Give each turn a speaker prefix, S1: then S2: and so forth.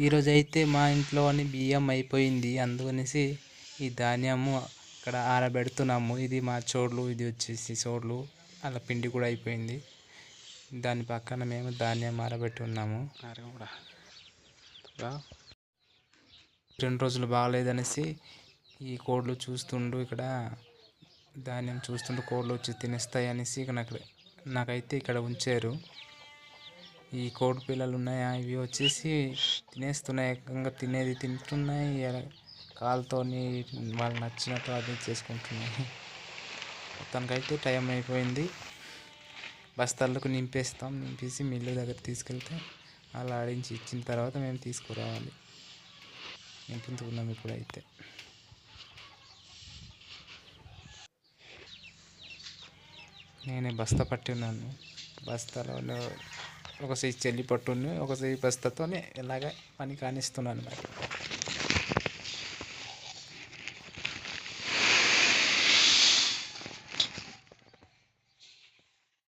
S1: ఈరోజు అయితే మా ఇంట్లోని బియ్యం అయిపోయింది. అందుకనేసి ఈ ధాన్యము అక్కడ ఆరబెడుతున్నాము. ఇది మా చోళ్ళు ఇది వచ్చేసి చోళ్ళు అలా పిండి కూడా అయిపోయింది. దాని పక్కన మేము ధాన్యం ఆరబెట్టి ఉన్నాము రెండు రోజులు బాగలేదనేసి ఈ కోళ్ళు చూస్తుండు ఇక్కడ. ధాన్యం చూస్తుండు కోళ్ళు వచ్చి తినేస్తాయి అనేసి ఇక్కడ నాకు నాకైతే ఇక్కడ ఉంచారు. ఈ కోడి పిల్లలు ఉన్నాయి? ఇవి వచ్చేసి తినేస్తున్నాయి ఏకంగా తినేది తింటున్నాయి. కాలుతో వాళ్ళు నచ్చినట్టు అది చేసుకుంటున్నాయి. మొత్తానికైతే టైం అయిపోయింది. బస్తాలకు నింపేస్తాం. నింపేసి మిల్లు దగ్గర తీసుకెళ్తే అలా ఆడించి ఇచ్చిన తర్వాత మేము తీసుకురావాలి. నింపుతున్నాం ఇప్పుడైతే. నేనే బస్తా పట్టి ఉన్నాను. బస్తాలో ఒక సైజు చెల్లి పట్టుని ఒక సైజు బస్తాతోనే ఇలాగ పని కానిస్తున్నాను మరి.